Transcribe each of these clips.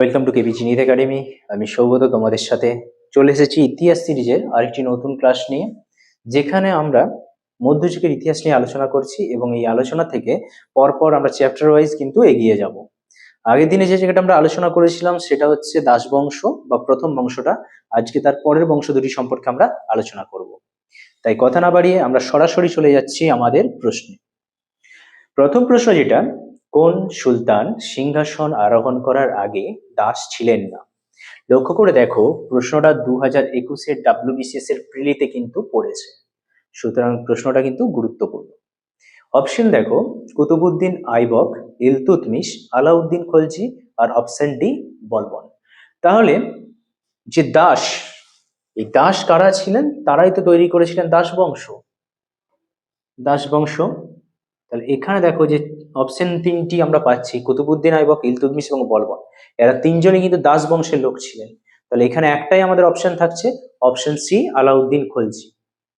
Welcome to KB জিনিত academy আমি সৌগত তোমাদের সাথে চলে এসেছি ইতিহাস সিরিজের আরেকটি নতুন ক্লাস নিয়ে, যেখানে আমরা মধ্যযুগের ইতিহাস নিয়ে আলোচনা করছি এবং এই আলোচনা থেকে পরপর আমরা চ্যাপ্টার ওয়াইজ কিন্তু এগিয়ে যাব। আগের দিনে যে জায়গাটা আমরা আলোচনা করেছিলাম, সেটা হচ্ছে দাস বংশ বা প্রথম বংশটা। আজকে তার পরের বংশ দুটি সম্পর্কে আমরা আলোচনা করব। তাই কথা না বাড়িয়ে আমরা সরাসরি চলে যাচ্ছি আমাদের প্রশ্নে। প্রথম প্রশ্ন যেটা কোন সুলতান সিংহাসন আরোহণ করার আগে দাস ছিলেন না? লক্ষ্য করে দেখো, প্রশ্নটা দু হাজার একুশের ডাব্লিউবিসিএস এর প্রিলিতে কিন্তু পড়েছে। সুতরাং প্রশ্নটা কিন্তু গুরুত্বপূর্ণ। অপশন দেখো কুতুবুদ্দিন আইবক, ইলতুতমিশ, আলাউদ্দিন খলজি আর অপশন ডি বলবন। তাহলে, যে দাস, এই দাস কারা ছিলেন? তারাই তো তৈরি করেছিলেন দাস বংশ দাস বংশ তাহলে এখানে দেখো যে অপশন তিনটি আমরা পাচ্ছি কুতুবুদ্দিন আইবক ইলতুতমিশ এবং বলবন। এরা তিনজনই কিন্তু দাস বংশের লোক ছিলেন। তাহলে এখানে একটাই আমাদের অপশন থাকছে, অপশন সি, আলাউদ্দিন খলজি।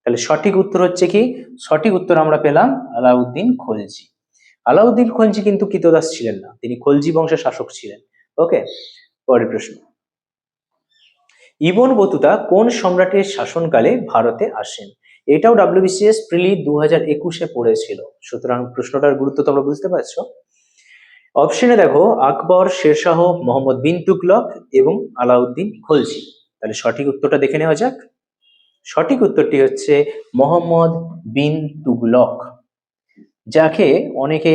তাহলে সঠিক উত্তর হচ্ছে কি? সঠিক উত্তর আমরা পেলাম আলাউদ্দিন খলজি। আলাউদ্দিন খলজি কিন্তু কৃতদাস ছিলেন না, তিনি খলজি বংশের শাসক ছিলেন। ওকে, পরের প্রশ্ন। ইবন বতুতা কোন সম্রাটের শাসনকালে ভারতে আসেন? এটাও ডাব্লিউবিসিএস প্রিলি দু হাজার একুশে পড়েছিল। সুতরাং প্রশ্নটার গুরুত্ব তোমরা বুঝতে পারছ। অপশনে দেখো, আকবর, শেরশাহ, মোহাম্মদ বিন তুগলক এবং আলাউদ্দিন খলজি। তাহলে সঠিক উত্তরটা দেখে নেওয়া যাক। সঠিক উত্তরটি হচ্ছে মোহাম্মদ বিন তুগলক, যাকে অনেকে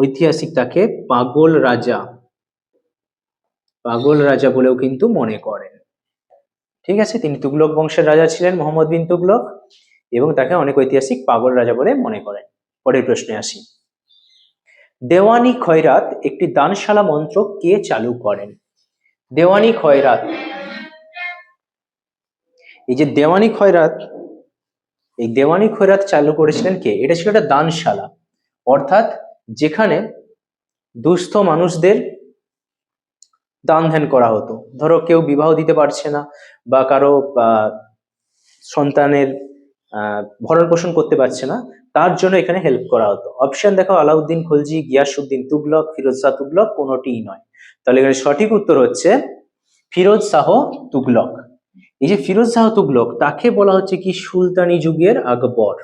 ঐতিহাসিক তাকে পাগল রাজা পাগল রাজা বলেও কিন্তু মনে করেন। ঠিক আছে, তিনি তুগলক বংশের রাজা ছিলেন, মোহাম্মদ বিন তুগলক। এবং তাকে অনেক ঐতিহাসিক পাগল রাজা বলে মনে করেন। পরের প্রশ্নে আসি। দেওয়ানি খয়রাত একটি দানশালা মন্ত্র কে চালু করেন? দেওয়ানি খয়রাত। এই যে দেওয়ানি খয়রাত, এই দেওয়ানি খয়রাত চালু করেছিলেন কে? এটা ছিল একটা দানশালা। অর্থাৎ যেখানে দুস্থ মানুষদের দান ধ্যান করা হতো। ধরো কেউ বিবাহ দিতে পারছে না বা কারও সন্তানের ভরণ পোষণ করতে পারছে না, তার জন্য এখানে হেল্প করা হতো। অপশন দেখো আলাউদ্দিন খলজি গিয়াসুদ্দিন তুগলক, ফিরোজ শাহ তুগলক, কোনোটিই নয়। তাহলে এখানে সঠিক উত্তর হচ্ছে ফিরোজ শাহ তুগলক। এই যে ফিরোজ শাহ তুগলক, তাকে বলা হচ্ছে কি সুলতানি যুগের আকবর।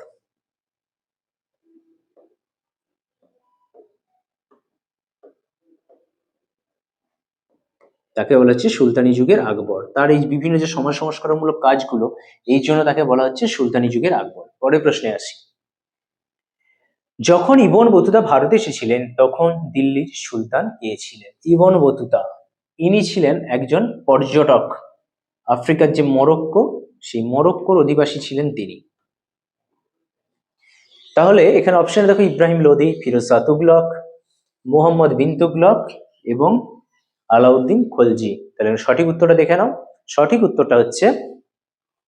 তাকে বলা হচ্ছে সুলতানি যুগের আকবর। তার এই বিভিন্ন যে সমাজ সংস্কারমূলক কাজগুলো, এই জন্য তাকে বলা হচ্ছে সুলতানি যুগের আকবর। পরের প্রশ্নে আসি। যখন ইবন বতুতা ভারতে এসেছিলেন, তখন দিল্লির সুলতান কে ছিলেন? Ibn Battuta. ইনি ছিলেন একজন পর্যটক। আফ্রিকার যে মরক্কো, সেই মরক্কোর অধিবাসী ছিলেন তিনি। তাহলে এখানে অপশনে দেখো ইব্রাহিম লোদি, ফিরোজ তুগলক মোহাম্মদ বিন তুগলক এবং আলাউদ্দিন খলজি। তাহলে সঠিক উত্তরটা দেখে নাও। সঠিক উত্তরটা হচ্ছে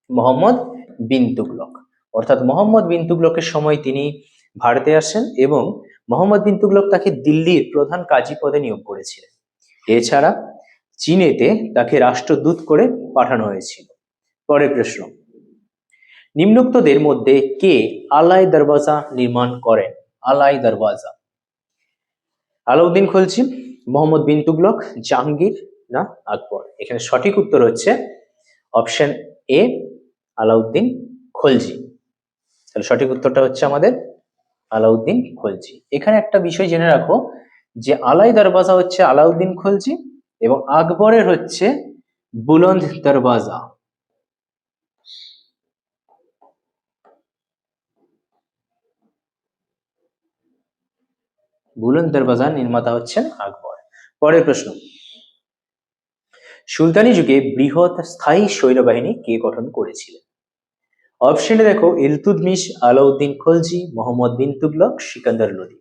মোহাম্মদ বিন তুগলক। অর্থাৎ মোহাম্মদ বিন তুগলকের সময় তিনি ভারতে আসেন এবং মোহাম্মদ বিন তুগলক তাকে দিল্লির প্রধান কাজী পদে নিয়োগ করেছিলেন। এছাড়া চীনেতে তাকে রাষ্ট্রদূত করে পাঠানো হয়েছিল। পরের প্রশ্ন। নিম্নোক্তদের মধ্যে কে আলাই দরওয়াজা নির্মাণ করেন? আলাই দরওয়াজা। আলাউদ্দিন খলজি মোহাম্মদ বিন তুগলক, জাহাঙ্গীর, না, আকবর। এখানে সঠিক উত্তর হচ্ছে অপশন এ, আলাউদ্দিন খলজি। তাহলে সঠিক উত্তরটা হচ্ছে আমাদের আলাউদ্দিন খলজি। এখানে একটা বিষয় জেনে রাখো যে আলাই দরবাজা হচ্ছে আলাউদ্দিন খলজি এবং আকবরের হচ্ছে বুলন্দ দরওয়াজা বুলন্দ দরওয়াজা নির্মাতা হচ্ছেন আকবর। পরের প্রশ্ন। সুলতানি যুগে বৃহৎ স্থায়ী সৈন্যবাহিনী কে গঠন করেছিলেন? অপশনে দেখো ইলতুদমিশ আলাউদ্দিন খলজি, মোহাম্মদ বিন তুগলক, সিকান্দার লোদি।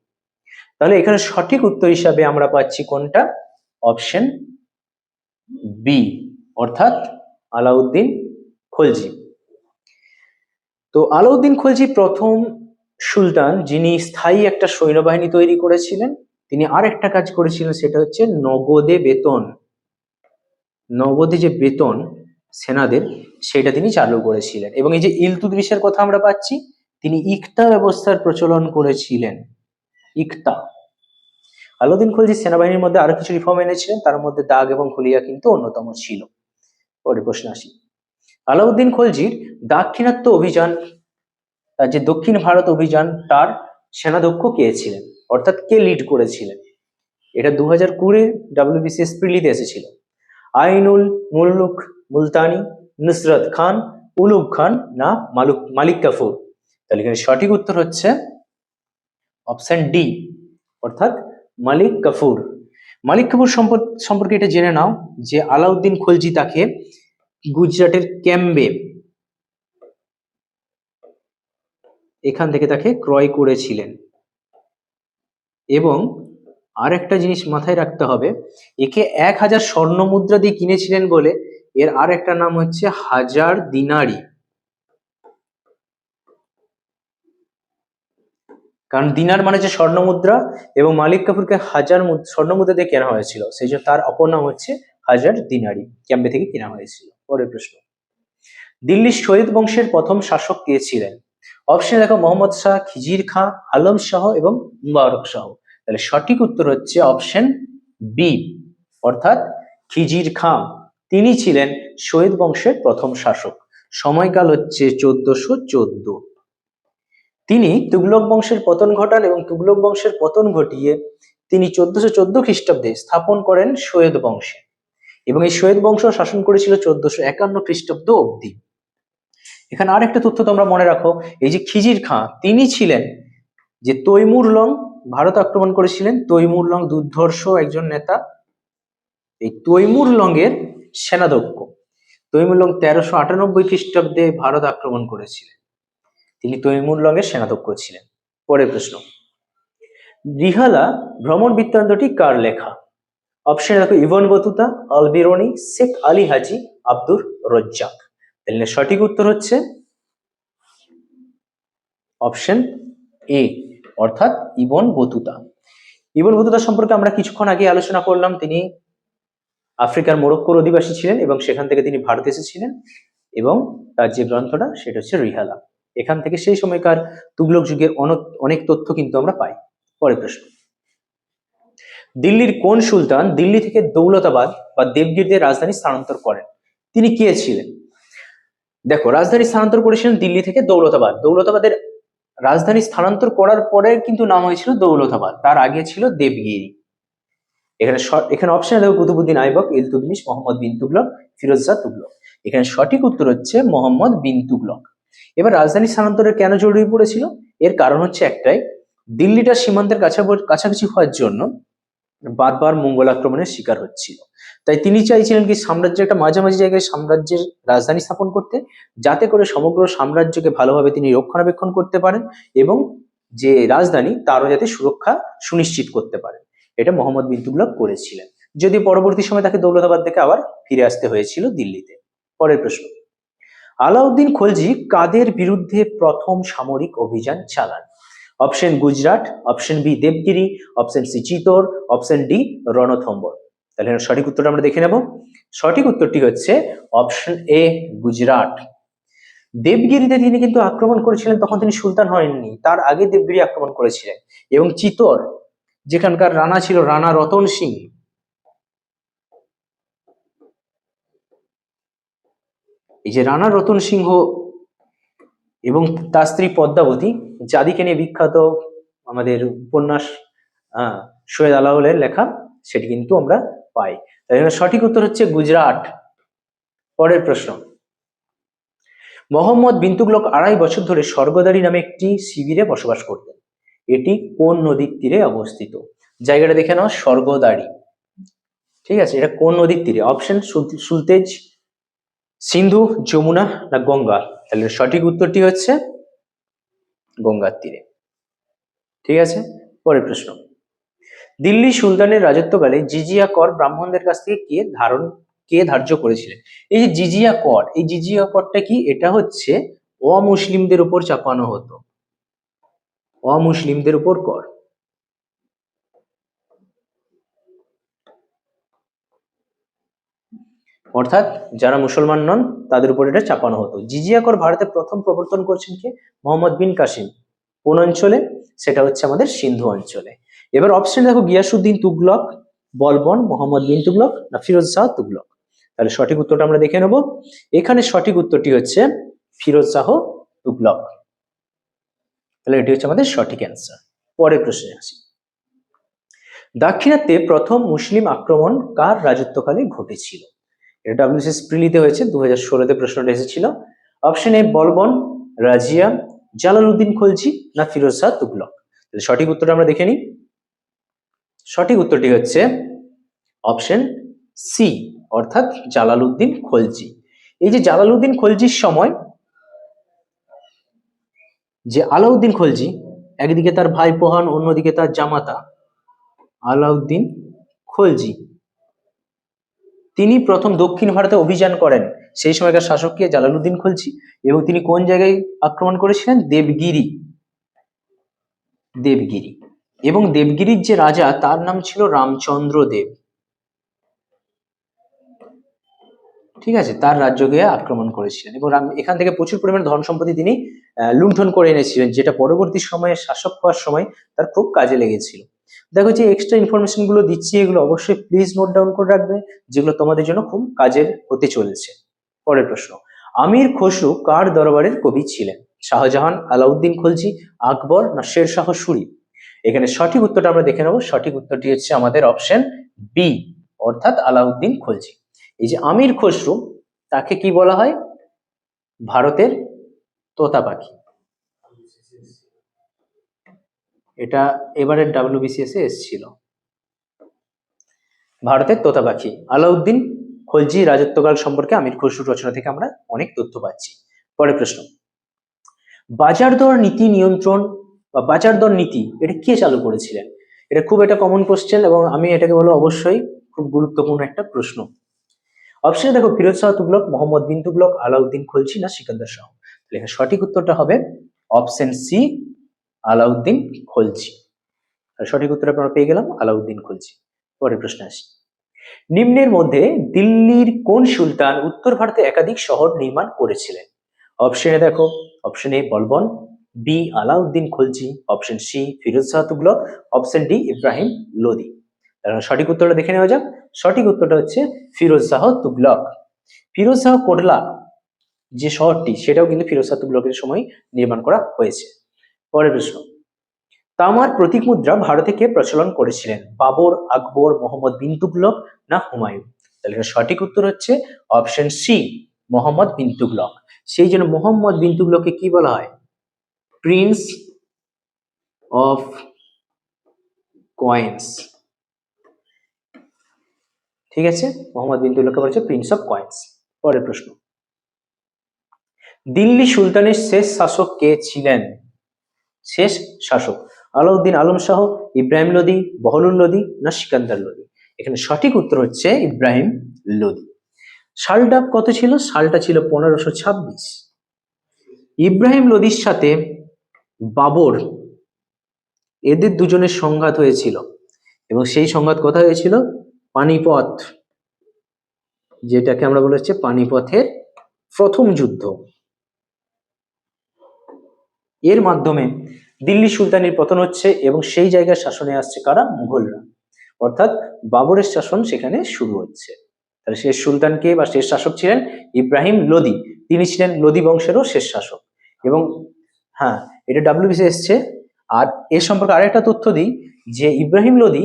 তাহলে এখানে সঠিক উত্তর হিসাবে আমরা পাচ্ছি কোনটা? অপশন বি অর্থাৎ আলাউদ্দিন খলজি। তো আলাউদ্দিন খলজি প্রথম সুলতান, যিনি স্থায়ী একটা সৈন্যবাহিনী তৈরি করেছিলেন, তিনি আর একটা কাজ করেছিলেন, সেটা হচ্ছে নগদে বেতন। নগদে যে বেতন সেনাদের, সেটা তিনি চালু করেছিলেন। এবং এই যে ইলতুদমিশের কথা আমরা পাচ্ছি, তিনি ইকতা ব্যবস্থার প্রচলন করেছিলেন। ইকতা। আলাউদ্দিন খলজি সেনাবাহিনীর মধ্যে আরও কিছু রিফর্ম এনেছিলেন, তার মধ্যে দাগ এবং খুলিয়া কিন্তু অন্যতম ছিল। পরে প্রশ্ন আসি। আলাউদ্দিন খলজির দাক্ষিণাত্য অভিযান যে দক্ষিণ ভারত অভিযান, তার সেনাধ্যক্ষ কে ছিলেন? অর্থাৎ কে লিড করেছিলেন? এটা দু হাজার কুড়ির ডাব্লিউবিসিএস প্রিলিতে এসেছিল। আইনুল মুলুক মুলতানি, নুসরত খান উলুব খান না মালুক, মালিক কাফুর। তাহলে এখানে সঠিক উত্তর হচ্ছে অপশন ডি, অর্থাৎ মালিক কাফুর। মালিক সম্পর্ক- সম্পর্কে এটা জেনে নাও যে আলাউদ্দিন খলজি তাকে গুজরাটের ক্যাম্বে এখান থেকে তাকে ক্রয় করেছিলেন। এবং আর একটা জিনিস মাথায় রাখতে হবে, একে এক হাজার স্বর্ণ মুদ্রা দিয়ে কিনেছিলেন বলে এর আর একটা নাম হচ্ছে হাজার দিনারি। কারণ দিনার মানে যে স্বর্ণ মুদ্রা এবং মালিক কাপুরকে হাজার স্বর্ণ মুদ্রা দিয়ে কেনা হয়েছিল। সেই জন্য তার অপর নাম হচ্ছে হাজার দিনারি। ক্যাম্পে থেকে কেনা হয়েছিল। পরের প্রশ্ন। দিল্লির শহীদ বংশের প্রথম শাসক কে ছিলেন? অপশন দেখো মোহাম্মদ শাহ, খিজির খাঁ, আলম শাহ এবং মুবারক শাহ। তাহলে সঠিক উত্তর হচ্ছে অপশন বি অর্থাৎ খিজির খাঁ, তিনি ছিলেন শহীদ বংশের প্রথম শাসক। সময়কাল হচ্ছে চোদ্দশো চোদ্দ। তিনি তুগলক বংশের পতন ঘটান এবং তুগলক বংশের পতন ঘটিয়ে তিনি চোদ্দশো চোদ্দ খ্রিস্টাব্দে স্থাপন করেন সৈয়দ বংশে। এবং এই সৈয়দ বংশ শাসন করেছিল চোদ্দশো একান্ন খ্রিস্টাব্দ অবধি। এখানে আরেকটা তথ্য তোমরা মনে রাখো, এই যে খিজির খাঁ, তিনি ছিলেন যে তৈমুর লং, ভারত আক্রমণ করেছিলেন, তৈমুর লং দুর্ধর্ষ একজন নেতা। এই তৈমুর লংয়ের সেনাধ্যক্ষ। তৈমুর লং তেরোশো আটানব্বই খ্রিস্টাব্দে ভারত আক্রমণ করেছিলেন। তিনি তৈমুর লংয়ের সেনাধ্যক্ষ ছিলেন। পরের প্রশ্ন। রিহালা ভ্রমণ বৃত্তান্তটি কার লেখা? অপশন দেখো Ibn Battuta, Alberuni, Sheikh Ali Haji, Abdur Razzaq. তাহলে সঠিক উত্তর হচ্ছে অপশন এ অর্থাৎ ইবন বতুতা। ইবন বতুতা সম্পর্কে আমরা কিছুক্ষণ আগে আলোচনা করলাম। তিনি আফ্রিকার মোরক্কোর অধিবাসী ছিলেন এবং সেখান থেকে তিনি ভারতে এসেছিলেন এবং তার যে গ্রন্থটা, সেটা হচ্ছে রিহালা। এখান থেকে সেই সময়কার তুগলক যুগের অনেক অনেক তথ্য কিন্তু আমরা পাই। পরের প্রশ্ন। দিল্লির কোন সুলতান দিল্লি থেকে দৌলতাবাদ বা দেবগিরিতে রাজধানী স্থানান্তর করেন? তিনি কে ছিলেন? দেখো, রাজধানী স্থানান্তর করেছিলেন দিল্লি থেকে দৌলতাবাদ। দৌলতাবাদের রাজধানী স্থানান্তর করার পরে কিন্তু নাম হয়েছিল দৌলতাবাদ। তার আগে ছিল দেবগিরি। এখানে এখানে অপশন দেখো, কুতুবুদ্দিন আইবক, ইলতুতমিশ, মোহাম্মদ বিন তুগলক ফিরোজ তুগলক। এখানে সঠিক উত্তর হচ্ছে মোহাম্মদ বিন তুগলক। এবার রাজধানী স্থানান্তরের কেন জরুরি পড়েছিল? এর কারণ হচ্ছে একটাই, দিল্লিটা সীমান্তের কাছা- কাছাকাছি হওয়ার জন্য বারবার মঙ্গল আক্রমণের শিকার হচ্ছিল। তাই তিনি চাইছিলেন কি সাম্রাজ্যের একটা মাঝামাঝি জায়গায় সাম্রাজ্যের রাজধানী স্থাপন করতে, যাতে করে সমগ্র সাম্রাজ্যকে ভালোভাবে তিনি রক্ষণাবেক্ষণ করতে পারেন এবং যে রাজধানী তারও যাতে সুরক্ষা সুনিশ্চিত করতে পারেন। এটা মোহাম্মদ বিন তুগলক করেছিলেন। যদি পরবর্তী সময় তাকে দৌলতাবাদ থেকে আবার ফিরে আসতে হয়েছিল দিল্লিতে। পরের প্রশ্ন। আলাউদ্দিন খলজি কাদের বিরুদ্ধে প্রথম সামরিক অভিযান চালান? Option Gujarat, option B Devagiri, option C Chittor, option D Ranthambore. তাহলে সঠিক উত্তরটা আমরা দেখে নেব। সঠিক উত্তরটি হচ্ছে অপশন এ গুজরাট। দেবগিরিতে তিনি কিন্তু আক্রমণ করেছিলেন তখন তিনি সুলতান হয়ননি। তার আগে দেবগিরি আক্রমণ করেছিলেন। এবং চিতোর যেখানকার রানা ছিল রানা রতন সিং। এই যে রানা রতন সিংহ এবং তার স্ত্রী পদ্মাবতী যাদিকে নিয়ে বিখ্যাত আমাদের উপন্যাস আহ, সৈয়দ আলাউলের লেখা সেটি কিন্তু আমরা পাই। সঠিক উত্তর হচ্ছে গুজরাট। পরের প্রশ্ন। মোহাম্মদ বিন তুগলক আড়াই বছর ধরে স্বর্গদারি নামে একটি শিবিরে বসবাস করতেন। এটি কোন নদীর তীরে অবস্থিত? জায়গাটা দেখে নাও স্বর্গদারি ঠিক আছে, এটা কোন নদীর তীরে? অপশন সুলতেজ, সিন্ধু, যমুনা না গঙ্গা? তাহলে সঠিক উত্তরটি হচ্ছে গঙ্গার তীরে। ঠিক আছে, পরের প্রশ্ন। দিল্লি সুলতানের রাজত্বকালে জিজিয়া কর ব্রাহ্মণদের কাছ থেকে কে ধারণ, কে ধার্য করেছিলেন? এই যে জিজিয়া কর, এই জিজিয়া করটা কি? এটা হচ্ছে অমুসলিমদের উপর চাপানো হতো। অমুসলিমদের উপর কর। অর্থাৎ যারা মুসলমান নন, তাদের উপর এটা চাপানো হতো। জিজিয়া কর ভারতে প্রথম প্রবর্তন করছেন কে? মোহাম্মদ বিন কাসিম। কোন অঞ্চলে? সেটা হচ্ছে আমাদের সিন্ধু অঞ্চলে। এবার অপশন দেখো গিয়াসুদ্দিন তুগলক, বলবন, মোহাম্মদ বিন তুগলক না ফিরোজ শাহ তুগলক। তাহলে সঠিক উত্তরটা আমরা দেখে নেব। এখানে সঠিক উত্তরটি হচ্ছে ফিরোজ শাহ তুগলক। তাহলে এটি হচ্ছে আমাদের সঠিক অ্যান্সার পরের প্রশ্নে আসি। দাক্ষিণাত্যে প্রথম মুসলিম আক্রমণ কার রাজত্বকালে ঘটেছিল? এটা ডাব্লিউসিএস প্রিলিতে হয়েছে দু হাজার ষোলোতে প্রশ্নটা এসেছিল। অপশন এ বলবন, রাজিয়া, জালালউদ্দিন খলজি না ফিরোজ শাহ তুগলক। তাহলে সঠিক উত্তরটা আমরা দেখে নিই। সঠিক উত্তরটি হচ্ছে অপশন সি, অর্থাৎ জালালউদ্দিন খলজি। এই যে জালালউদ্দিন খলজির সময়, যে আলাউদ্দিন খলজি, একদিকে তার ভাই পোহান, অন্যদিকে তার জামাতা আলাউদ্দিন খলজি। তিনি প্রথম দক্ষিণ ভারতে অভিযান করেন, সেই সময়কার শাসককে জালালউদ্দিন খলজি এবং তিনি কোন জায়গায় আক্রমণ করেছিলেন? দেবগিরি। দেবগিরি। এবং দেবগিরির যে রাজা, তার নাম ছিল রামচন্দ্র দেব। ঠিক আছে, তার রাজ্যকে আক্রমণ করেছিলেন এবং এখান থেকে প্রচুর পরিমাণে ধন সম্পত্তি তিনি লুণ্ঠন করে এনেছিলেন, যেটা পরবর্তী সময়ে, শাসক হওয়ার সময় তার খুব কাজে লেগেছিল। দেখো যে এক্সট্রা ইনফরমেশনগুলো দিচ্ছি, এগুলো অবশ্যই প্লিজ নোট ডাউন করে রাখবে, যেগুলো তোমাদের জন্য খুব কাজের হতে চলেছে। পরের প্রশ্ন, আমির খসরু কার দরবারের কবি ছিলেন? শাহজাহান আলাউদ্দিন খলজি, আকবর না শের শাহ সুরি? এখানে সঠিক উত্তরটা আমরা দেখে নেব। সঠিক উত্তরটি হচ্ছে আমাদের অপশন বি অর্থাৎ আলাউদ্দিন খলজি। এই যে আমির খসরু, তাকে কি বলা হয়? ভারতের তোতা পাখি। এটা এবারের ডাব্লিউবিসিএস এ এসেছিল। ভারতের তোতা পাখি। আলাউদ্দিন খলজি রাজত্বকাল সম্পর্কে আমির খসরুর রচনা থেকে আমরা অনেক তথ্য পাচ্ছি। পরের প্রশ্ন। বাজার দর নীতি নিয়ন্ত্রণ বা বাজার দর নীতি এটা কে চালু করেছিলেন? এটা খুব একটা কমন কোশ্চেন এবং আমি এটাকে বলো অবশ্যই খুব গুরুত্বপূর্ণ একটা প্রশ্ন। অপশনে দেখো, ফিরোজ শাহ তুগলক, মোহাম্মদ বিন তুগলক, আলাউদ্দিন খলজি না সিকান্দার শাহ। তাহলে সঠিক উত্তরটা হবে অপশন সি আলাউদ্দিন খলজি সঠিক উত্তর আমরা পেয়ে গেলাম, আলাউদ্দিন খলজি পরের প্রশ্ন আসি। নিম্নের মধ্যে দিল্লির কোন সুলতান উত্তর ভারতে একাধিক শহর নির্মাণ করেছিলেন? অপশনে দেখো option A Balban B Alauddin Khalji option C Firoz Shah Tughlaq option D Ibrahim Lodi. সঠিক উত্তরটা দেখে নেওয়া যাক। সঠিক উত্তরটা হচ্ছে ফিরোজ শাহ তুগলক। ফিরোজ শাহ কোটলা যে শহরটি, সেটাও কিন্তু ফিরোজ শাহ তুগলকের সময় নির্মাণ করা হয়েছে। পরের প্রশ্ন, তামার প্রতীক মুদ্রা ভারতে কে প্রচলন করেছিলেন? বাবর, আকবর, মোহাম্মদ বিন তুগলক না হুমায়ুন? তাহলে সঠিক উত্তর হচ্ছে অপশন সি মোহাম্মদ বিন তুগলক। সেই জন্য মোহাম্মদ বিন তুগলককে কি বলা হয়? প্রিন্স অফ কয়েন্স ঠিক আছে? মোহাম্মদ বিন তুগলককে বলা হচ্ছে প্রিন্স অফ কয়েন্স পরের প্রশ্ন। দিল্লি সুলতানের শেষ শাসক কে ছিলেন? শেষ শাসক। আলাউদ্দিন আলম শাহ, ইব্রাহিম লোদি বহলুল লোদি, না সিকান্দার লোদি? এখানে সঠিক উত্তর হচ্ছে ইব্রাহিম লোদি। সালটা কত ছিল? সালটা ছিল পনেরোশো ছাব্বিশ। ইব্রাহিম লোদির সাথে বাবর এদের দুজনের সংঘাত হয়েছিল। এবং সেই সংঘাত কোথায় হয়েছিল? পানিপথ, যেটাকে আমরা বলে হচ্ছে পানিপথের প্রথম যুদ্ধ। এর মাধ্যমে দিল্লি সুলতানির পতন হচ্ছে এবং সেই জায়গায় শাসনে আসছে কারা? মুঘলরা। অর্থাৎ বাবরের শাসন সেখানে শুরু হচ্ছে। তাহলে শেষ সুলতান কে বা শেষ শাসক ছিলেন ইব্রাহিম লোদি। তিনি ছিলেন লোদি বংশেরও শেষ শাসক। এবং হ্যাঁ এটা ডাব্লিউবিসি এসছে। আর এর সম্পর্কে আরেকটা তথ্য দিই, যে ইব্রাহিম লোদি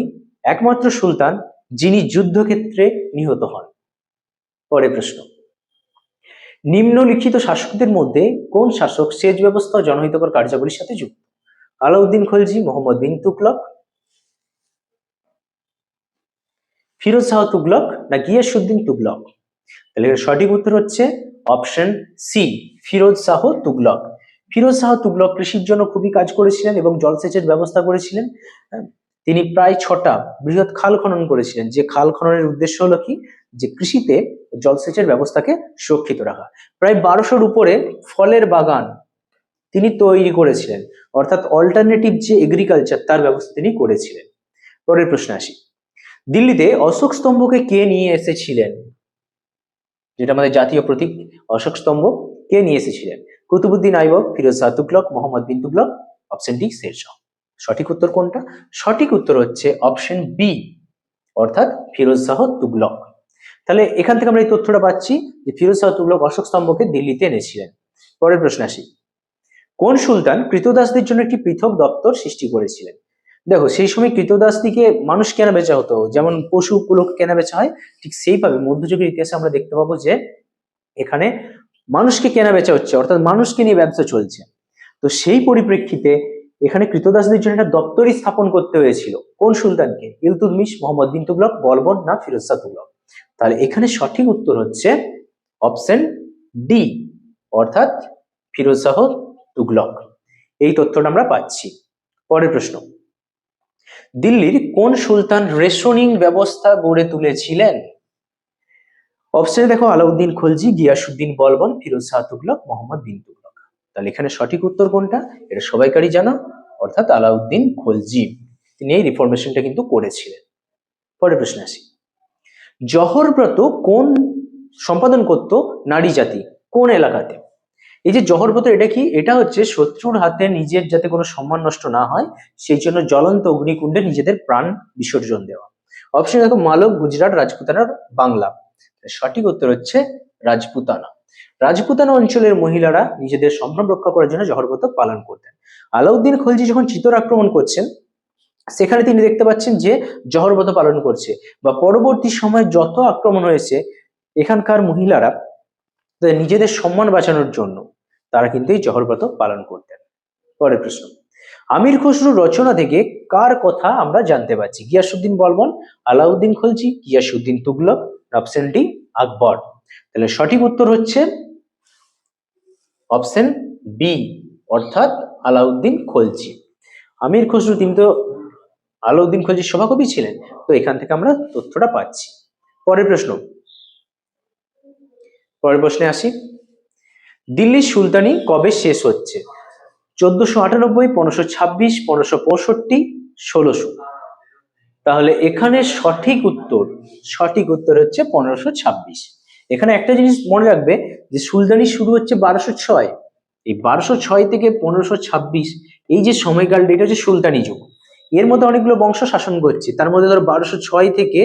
একমাত্র সুলতান যিনি যুদ্ধক্ষেত্রে নিহত হন। পরে প্রশ্ন, নিম্নলিখিত শাসকদের মধ্যে কোন শাসক সেচ ব্যবস্থা জনহিতকর কার্যাবলীর সাথে যুক্ত? আলাউদ্দিন খলজি, মোহাম্মদ বিন তুগলক, ফিরোজ শাহ তুগলক না গিয়াসুদ্দিন তুগলক? তাহলে সঠিক উত্তর হচ্ছে অপশন সি, ফিরোজ শাহ তুগলক। ফিরোজ শাহ তুগলক কৃষির জন্য খুবই কাজ করেছিলেন এবং জলসেচের ব্যবস্থা করেছিলেন। তিনি প্রায় ছটা বৃহৎ খাল খনন করেছিলেন। যে খাল খননের উদ্দেশ্য হলো কি? যে কৃষিতে জলসেচের ব্যবস্থাকে সুরক্ষিত রাখা। প্রায় বারোশোর উপরে ফলের বাগান তিনি তৈরি করেছিলেন। অর্থাৎ অল্টারনেটিভ যে এগ্রিকালচার তার ব্যবস্থা তিনি করেছিলেন। পরের প্রশ্ন আসি। দিল্লিতে অশোক স্তম্ভকে কে নিয়ে এসেছিলেন? যেটা আমাদের জাতীয় প্রতীক, অশোক স্তম্ভ, কে নিয়ে এসেছিলেন? Qutubuddin Aibak, Firoz Shah Tughlaq Muhammad bin Tughlaq option D Sher Shah. সঠিক উত্তর কোনটা? সঠিক উত্তর হচ্ছে অপশন বি অর্থাৎ ফিরোজ শাহ তুগলক তাহলে এখান থেকে আমরা এই তথ্যটা পাচ্ছি যে ফিরোজ শাহ তুগলক অশোক স্তম্ভকে দিল্লিতে এনেছিলেন। পরের প্রশ্ন আসি। কোন সুলতান কৃতদাসদের জন্য একটি পৃথক দপ্তর সৃষ্টি করেছিলেন? দেখো, সেই সময় কৃতদাসদিকে মানুষ কেনা বেচা হতো? যেমন পশু পশুগুলোকে কেনা বেচা হয়? ঠিক সেইভাবে মধ্যযুগের ইতিহাসে আমরা দেখতে পাবো যে এখানে মানুষকে কেনা বেচা হচ্ছে, অর্থাৎ মানুষকে নিয়ে ব্যবসা চলছে। তো সেই পরিপ্রেক্ষিতে এখানে কৃতদাসদের জন্য একটা দপ্তরই স্থাপন করতে হয়েছিল। কোন সুলতানকে? ইলতুদমিশ মোহাম্মদ বিন তুগলক বলবন না ফিরোজ শাহ তুগলক? তাহলে এখানে সঠিক উত্তর হচ্ছে অপশন ডি, অর্থাৎ ফিরোজ শাহ তুগলক। এই তথ্যটা আমরা পাচ্ছি। পরের প্রশ্ন। দিল্লির কোন সুলতান রেশনিং ব্যবস্থা গড়ে তুলেছিলেন? অপশনে দেখো আলাউদ্দিন খলজি গিয়াসুদ্দিন বলবন, ফিরোজ শাহ তুগলক, মোহাম্মদ বিন তুগলক। তাহলে এখানে সঠিক উত্তর কোনটা? এটা সবাইকারই জানা, অর্থাৎ আলাউদ্দিন খলজি। তিনি এই রিফরমেশনটা কিন্তু করেছিলেন। পরের প্রশ্ন আসি। জহরব্রত কোন সম্পাদন করত নারী জাতি? কোন এলাকাতে? এই যে জহরব্রত এটা কি? এটা হচ্ছে শত্রুর হাতে নিজের যাতে কোনো সম্মান নষ্ট না হয়, সেই জন্য জ্বলন্ত অগ্নিকুণ্ডে নিজেদের প্রাণ বিসর্জন দেওয়া। অপশন দেখো মালব গুজরাট রাজপুতানার বাংলা। সঠিক উত্তর হচ্ছে রাজপুতানা। রাজপুতানা অঞ্চলের মহিলারা নিজেদের সম্ভ্রম রক্ষা করার জন্য জহরব্রত পালন করতেন। আলাউদ্দিন খলজি যখন চিতর আক্রমণ করছেন, সেখানে তিনি দেখতে পাচ্ছেন যে জহরব্রত পালন করছে বা পরবর্তী সময় যত আক্রমণ হয়েছে, এখানকার মহিলারা নিজেদের সম্মান বাঁচানোর জন্য তারা কিন্তু এই জহরব্রত পালন করতেন। পরের প্রশ্ন, আমির খসরু রচনা থেকে কার কথা আমরা জানতে পারছি? গিয়াসুদ্দিন বলবন আলাউদ্দিন খলজি গিয়াসুদ্দিন তুগলক ডি আকবর। তাহলে সঠিক উত্তর হচ্ছে অপশন বি, অর্থাৎ আলাউদ্দিন খলজি। আমির খসরু, তিনি তো আলাউদ্দিন খলজির সভাকবি ছিলেন, তো এখান থেকে আমরা তথ্যটা পাচ্ছি। পরের প্রশ্ন। পরের প্রশ্নে আসি। দিল্লির সুলতানি কবে শেষ হচ্ছে? চোদ্দশো আটানব্বই, পনেরোশো ছাব্বিশ, পনেরোশো পঁয়ষট্টি, ষোলোশো। তাহলে এখানে সঠিক উত্তর সঠিক উত্তর হচ্ছে পনেরোশো ছাব্বিশ। এখানে একটা জিনিস মনে রাখবে যে সুলতানি শুরু হচ্ছে বারোশো ছয়। এই বারোশো ছয় থেকে পনেরোশো ছাব্বিশ, এই যে সময়কালটা এটা হচ্ছে সুলতানি যুগ। এর মধ্যে অনেকগুলো বংশ শাসন করছে। তার মধ্যে ধরো বারোশো ছয় থেকে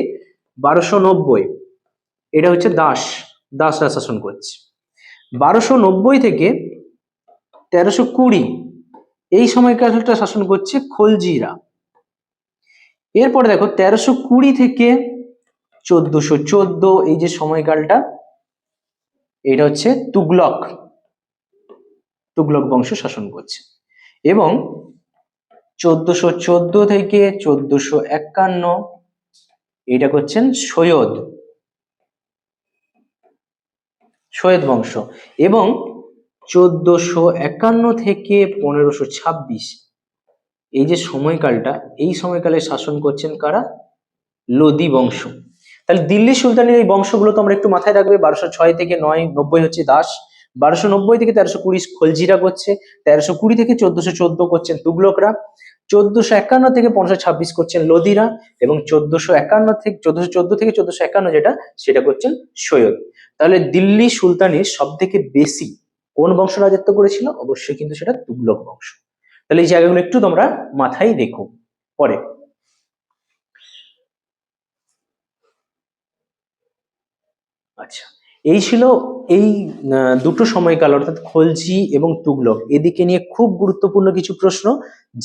বারোশো নব্বই, এটা হচ্ছে দাস, দাসরা শাসন করছে। বারোশো নব্বই থেকে তেরোশো কুড়ি, এই সময়কালটা শাসন করছে খলজিরা। এরপরে দেখো তেরোশো কুড়ি থেকে চোদ্দশো চোদ্দ, এই যে সময়কালটা, এটা হচ্ছে তুগলক। তুগলক বংশ শাসন করছে। এবং চোদ্দশো চোদ্দ থেকে চোদ্দশো একান্ন, এটা করছেন সৈয়দ। সৈয়দ বংশ। এবং চোদ্দশো একান্ন থেকে পনেরোশো ছাব্বিশ এই যে সময়কালটা, এই সময়কালে শাসন করছেন কারা? লোদি বংশ। তাহলে দিল্লি সুলতানের এই বংশগুলো তো আমরা একটু মাথায় রাখবে, বারোশো ছয় থেকে নয়, নব্বই হচ্ছে দাস। বারোশো নব্বই থেকে তেরোশো কুড়ি খলজিরা করছে, তেরোশো কুড়ি থেকে চোদ্দশো চোদ্দ করছেন তুগলকরা, চোদ্দশো একান্ন থেকে পনেরোশো ছাব্বিশ করছেন লোদিরা, এবং চোদ্দশো একান্ন থেকে, চোদ্দশো চোদ্দ থেকে চোদ্দশো একান্ন যেটা, সেটা করছেন সৈয়দ। তাহলে দিল্লি সুলতানের সব থেকে বেশি কোন বংশ রাজত্ব করেছিল? অবশ্যই কিন্তু সেটা তুগলক বংশ। তাহলে এই জায়গাগুলো একটু তোমরা মাথায় দেখো। পরে। আচ্ছা এই ছিল এই দুটো সময়কাল, অর্থাৎ খলজি এবং তুগলক। এদিকে নিয়ে খুব গুরুত্বপূর্ণ কিছু প্রশ্ন,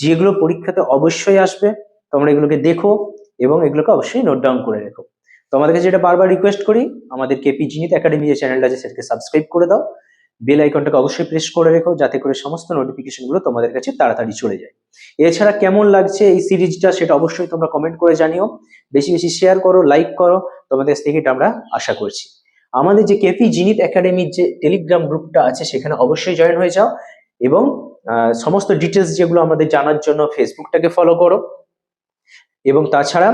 যেগুলো পরীক্ষাতে অবশ্যই আসবে। তোমরা এগুলোকে দেখো এবং এগুলোকে অবশ্যই নোট ডাউন করে রেখো। তোমাদের কাছে যেটা বারবার রিকোয়েস্ট করি, আমাদের কেপি জিনিত একাডেমি যে চ্যানেলটা আছে, সেটাকে সাবস্ক্রাইব করে দাও। বেল আইকনটাকে অবশ্যই প্রেস করে রেখো, যাতে করে সমস্ত নোটিফিকেশনগুলো তোমাদের কাছে তাড়াতাড়ি চলে যায়। এছাড়া কেমন লাগছে এই সিরিজটা সেটা অবশ্যই তোমরা কমেন্ট করে জানিও। বেশি বেশি শেয়ার করো লাইক করো, তোমাদের থেকে এটা আমরা আশা করছি। আমাদের যে কেপি জিনিত একাডেমির যে টেলিগ্রাম গ্রুপটা আছে, সেখানে অবশ্যই জয়েন হয়ে যাও এবং সমস্ত ডিটেলস যেগুলো আমাদের জানার জন্য ফেসবুকটাকে ফলো করো। এবং তাছাড়া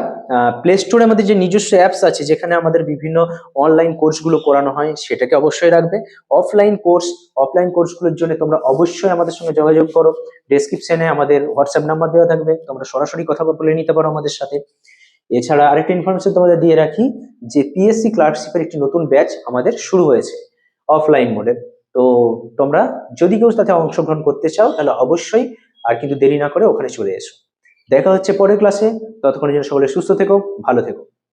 প্লে স্টোরে আমাদের যে নিজস্ব অ্যাপস আছে, যেখানে আমাদের বিভিন্ন অনলাইন কোর্সগুলো করানো হয়, সেটাকে অবশ্যই রাখবে। অফলাইন কোর্স অফলাইন কোর্সগুলোর জন্য তোমরা অবশ্যই আমাদের সঙ্গে যোগাযোগ করো। ডেসক্রিপশনে আমাদের হোয়াটসঅ্যাপ নাম্বার দেওয়া থাকবে। তোমরা সরাসরি কথা বলে নিতে পারো আমাদের সাথে। এছাড়া আরেকটা ইনফরমেশন তোমাদের দিয়ে রাখি, যে পিএসসি ক্লার্কশিপের একটি নতুন ব্যাচ আমাদের শুরু হয়েছে অফলাইন মোডে তো তোমরা যদি কেউ তাতে অংশগ্রহণ করতে চাও, তাহলে অবশ্যই আর কিন্তু দেরি না করে ওখানে চলে এসো। দেখা হচ্ছে পরের ক্লাসে ততক্ষণের জন্য সকলে সুস্থ থেকো ভালো থেকো।